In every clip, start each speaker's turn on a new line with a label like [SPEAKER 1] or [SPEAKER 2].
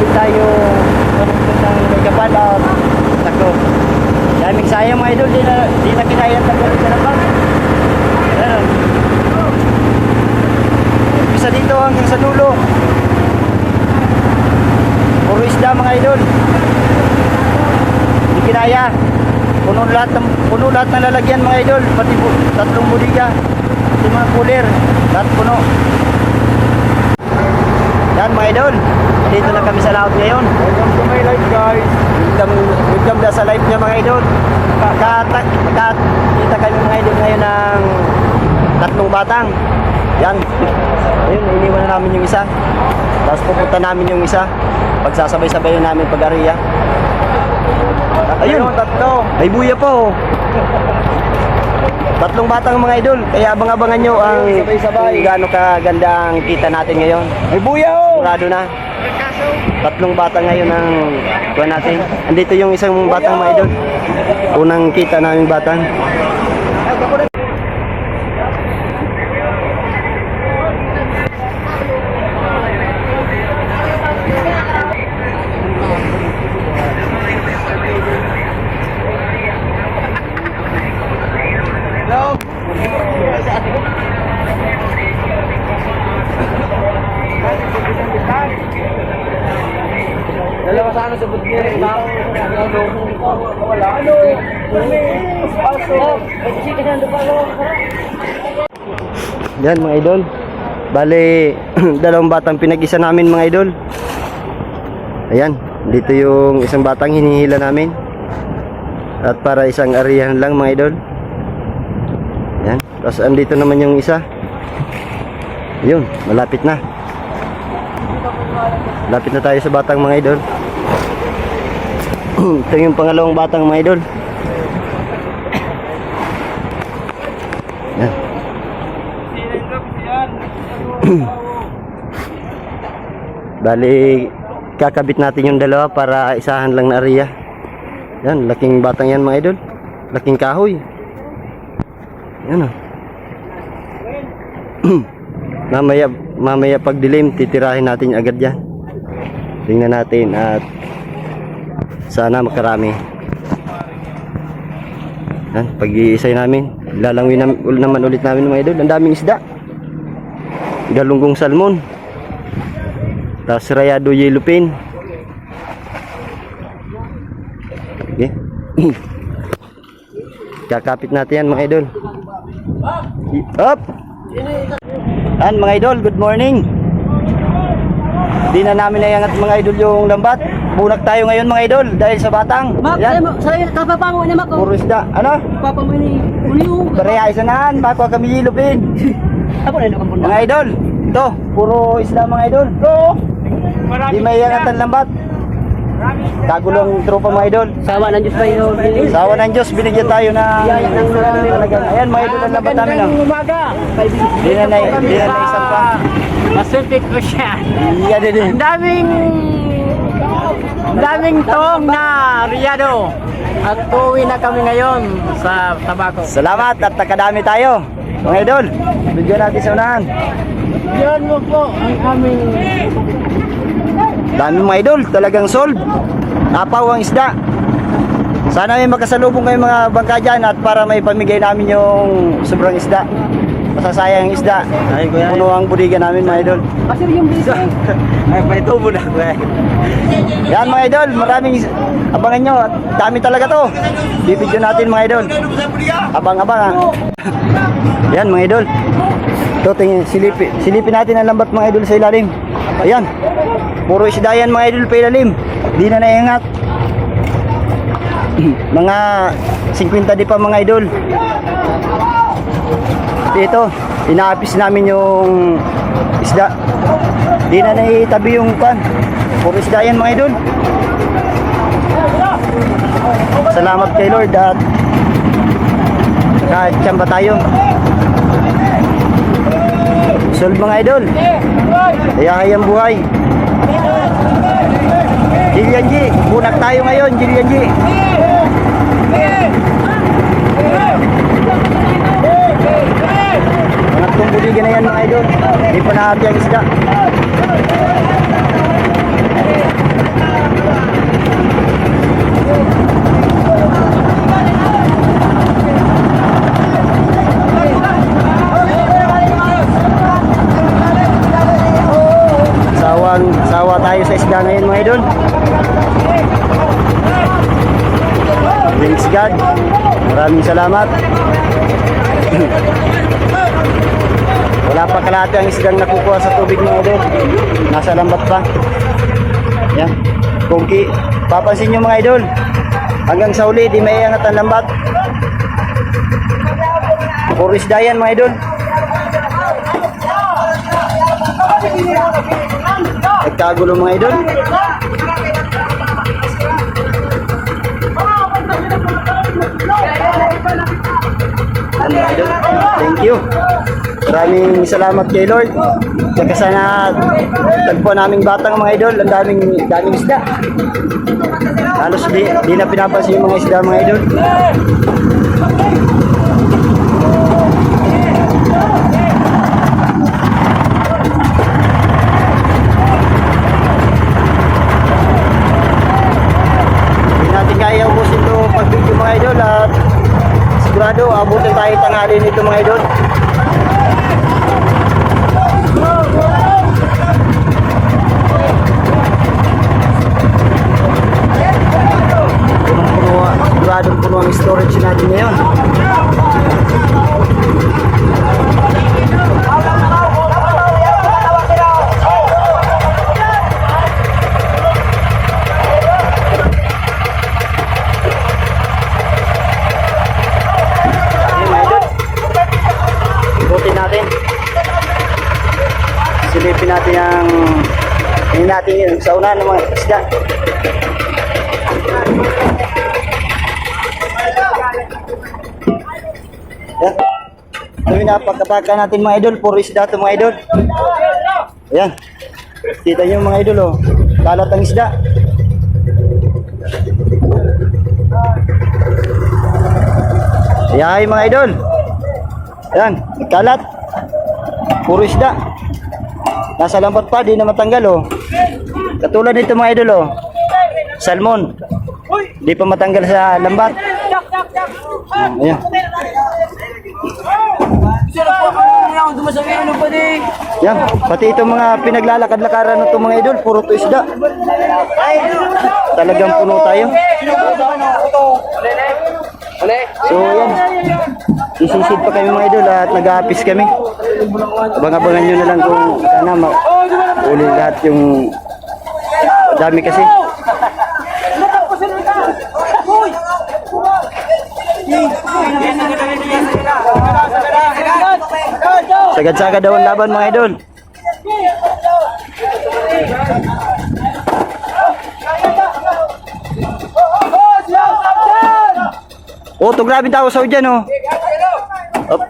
[SPEAKER 1] din tayo ng may kapal at tako. Daming sayang mga idol, di na, di na kinaya ang sa labang. Ayan. Isa dito hanggang sa dulo. Puro isda mga idol. Di kinaya. Puno lahat ng puno lahat ng lalagyan mga idol, pati tatlong budiga. Pati mga cooler, lahat puno. Yan mga idol. Dito na kami sa laot ngayon.
[SPEAKER 2] Welcome to my life guys.
[SPEAKER 1] Welcome, welcome sa live niya mga idol. Kata, kita kami mga idol ngayon ng tatlong batang. Yan. Ayun, iniwan na namin yung isa. Tapos pupunta namin yung isa. Pagsasabay-sabay namin pag-ariya. Ayun,
[SPEAKER 2] tatlo.
[SPEAKER 1] may buya pa oh. Tatlong batang mga idol. Kaya abang-abangan nyo ang
[SPEAKER 2] Sabay-sabay.
[SPEAKER 1] kung gaano kaganda ang kita natin ngayon.
[SPEAKER 2] May buya oh.
[SPEAKER 1] Sigurado na. Tatlong bata ngayon ang kuha natin. Andito yung isang batang mga idol. Unang kita namin batang.
[SPEAKER 2] Sana sa budyo rin ba? Wala. Ano? Paso. Kasi kasi nando pa
[SPEAKER 1] Yan mga idol. Bale, dalawang batang pinag-isa namin mga idol. Ayan, dito yung isang batang hinihila namin. At para isang arihan lang mga idol. Yan, tapos andito naman yung isa. Yun, malapit na. Lapit na tayo sa batang mga idol. Ito yung pangalawang batang mga idol. Yan. Bali, kakabit natin yung dalawa para isahan lang na area. Yan, laking batang yan mga idol. Laking kahoy. Yan ah. mamaya, mamaya pag dilim, titirahin natin agad yan. Tingnan natin at sana makarami. Yan, pag-iisay namin. Lalangwin nam- naman ulit namin mga idol. Ang daming isda. Galunggong salmon. Tapos rayado yellow pin. Okay. Kakapit natin yan mga idol. Up! Yan mga idol, good morning. Di na namin nayangat mga idol yung lambat. Bunak tayo ngayon mga idol dahil sa batang.
[SPEAKER 3] Mak,
[SPEAKER 1] Yan,
[SPEAKER 3] saya mo, saya kapapa mo ni Mak.
[SPEAKER 1] puro isda. Ano?
[SPEAKER 3] Papa mo ni Uliw.
[SPEAKER 1] Baraya isanan, bako kami yellow pin.
[SPEAKER 3] Ako na naman
[SPEAKER 1] Mga idol, ito, puro isda mga idol. Di may yangat ang lambat. Kagulong tropa mga idol.
[SPEAKER 3] Sawa ng Diyos yun?
[SPEAKER 1] Sawa ng Diyos, binigyan tayo na talagang. Ayan, mga idol ang lambat namin. Oh.
[SPEAKER 3] umaga.
[SPEAKER 1] Di na na, di na na isang pa.
[SPEAKER 3] Ko siya.
[SPEAKER 1] Iya din.
[SPEAKER 3] Ang daming daming tong na Riyado. At uwi na kami ngayon sa Tabako.
[SPEAKER 1] Salamat at nakadami tayo. Mga idol, bigyan natin sa unahan.
[SPEAKER 3] Yan mo po ang aming
[SPEAKER 1] Dami mga idol, talagang sold. Napaw ang isda. Sana may makasalubong kayo mga bangka dyan at para may pamigay namin yung sobrang isda. Masasayang ang isda. Puno ang budiga namin mga idol.
[SPEAKER 3] Kasi yung business.
[SPEAKER 1] Ay, ito muna ko eh. Yan mga idol, maraming abangan nyo. Dami talaga to. Bibidyo natin mga idol. Abang-abang ha. Yan mga idol. Ito, tingin, silipi, silipin natin ang lambat mga idol sa ilalim. Ayan. Puro isda yan mga idol pa ilalim. Di na naiangat. mga 50 di pa mga idol. Dito, inaapis namin yung isda. Di na naitabi yung pan. Puro isda yan mga idol. Salamat kay Lord at tsamba tayo. Solve mga idol. Hayahayang buhay. Jillian G, bunak tayo ngayon, Jillian G. hati yang isda sawang sawa tayo sa isda ngayon mga idol. Thanks God. Maraming salamat. Wala pa kalahati ang isdang nakukuha sa tubig mga idol. Nasa lambat pa. Yan. Kung ki, papansin nyo mga idol, hanggang sa uli, di may ang lambat. Puro isda yan mga idol. Nagkagulo mga idol. Thank you. Maraming salamat kay Lord. Kaya sana tagpo naming batang mga idol, ang daming daming isda. Halos di, di na pinapansin yung mga isda mga idol. Sigurado abutin tayo tanghali nito mga idol. Punong-puno, siguradong puno ang storage natin ngayon. Silipin natin ang hindi natin yun sa una ng mga isda. Yan. Ito yung napagkataka natin mga idol. Puro isda ito mga idol. Ayan. Kita nyo mga idol oh. Kalat ang isda. Ayan mga idol. Ayan. Kalat. Puro isda. Nasa lambat pa. Di na matanggal oh. Katulad nito mga idol oh. Salmon. Di pa matanggal sa lambat. Ayan. Yan, pati itong mga pinaglalakad-lakaran ng mga idol, puro to isda. Talagang puno tayo. So yan, isisid pa kami mga idol at nag-aapis kami. Abang-abangan nyo na lang kung sana mauli lahat yung dami kasi. Sagad-sagad daw ang laban mga idol. Oh, to grabe tao sa dyan oh. Op.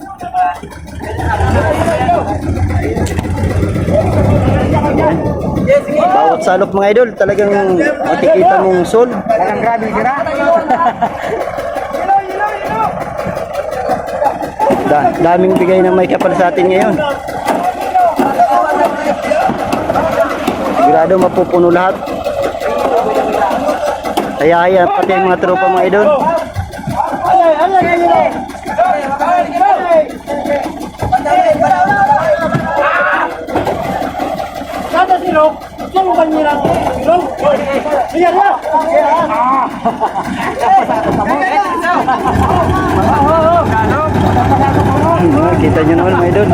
[SPEAKER 1] Bawat salok mga idol, talagang makikita mong sol.
[SPEAKER 2] Ang grabe sira.
[SPEAKER 1] Da, daming bigay ng may kapal sa atin ngayon. Sigurado mapupuno lahat. Kaya kaya pati ang mga tropa mga idol. Hmm, kita nyo naman mga idol.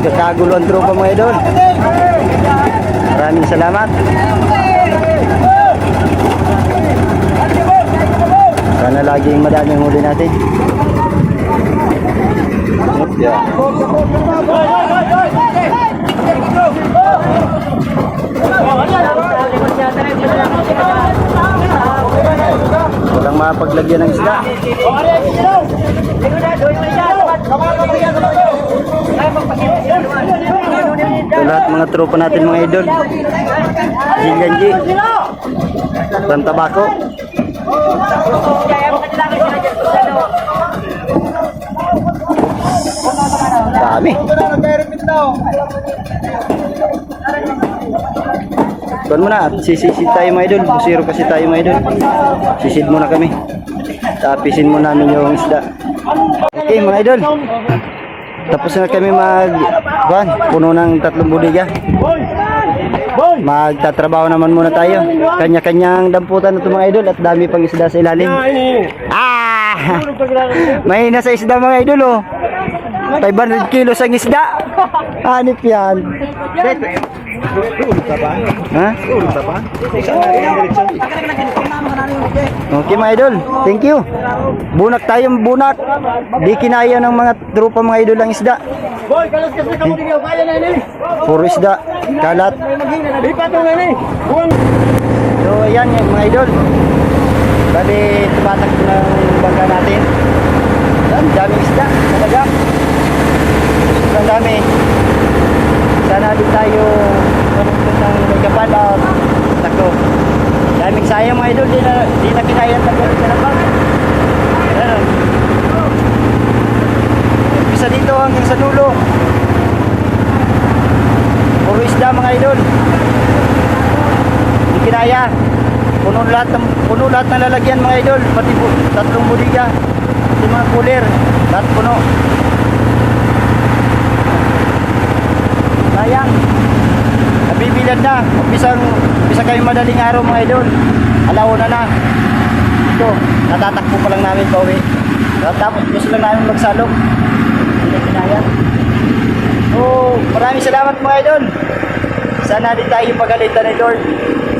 [SPEAKER 1] Kakagulo ang tropa mga idol. Maraming salamat. Sana laging madami ang huli natin. Yeah. Mapaglagyan ng isda. Ito lahat mga tropa natin mga idol. Ginganji. Tantabako. Dami. Kuhan mo na, sisisid tayo mga idol. Busiro kasi tayo mga idol. Sisid muna kami. Tapisin mo namin yung isda. Okay mga idol. Tapos na kami mag kuan, puno ng tatlong budiga. Magtatrabaho naman muna tayo. Kanya-kanyang damputan ito mga idol at dami pang isda sa ilalim. Ah! May nasa isda mga idol oh. 500 kilos ang isda. Hanip yan. Ha? Okay mga idol, thank you. Bunak tayong bunak. Di kinaya ng mga tropa mga idol ang isda.
[SPEAKER 2] Boy, kalas kasi ka mo di kaya na ini.
[SPEAKER 1] Puro isda, kalat.
[SPEAKER 2] Lipat na ini.
[SPEAKER 1] So ayan yung mga idol. Bali tumatak ng bangka natin. Yan, daming isda talaga. Dami. Sana din tayo manunod ng may kapal at tako. Daming sayang mga idol, di na, di na kinaya tagal sa labang. Ayan. Isa dito hanggang sa dulo. Puro isda mga idol. Hindi kinaya. Puno lahat ng puno lahat ng lalagyan mga idol, pati po tatlong budiga. Pati mga cooler, lahat puno. Sayang. Nabibilad na. Umpisang umpisa kami madaling araw mga idol. Alauna na. Ito, natatakbo pa lang namin pauwi. Tapos gusto lang namin magsalok. Hindi na kinaya. Oh, maraming salamat mga idol. Sana din tayo pagalitan ni Lord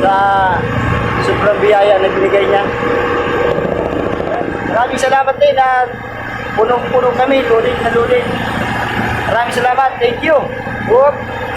[SPEAKER 1] sa sobrang biyaya na binigay niya. Maraming salamat din at punong-puno kami, lulit na lulit. Maraming salamat. Thank you. Whoop.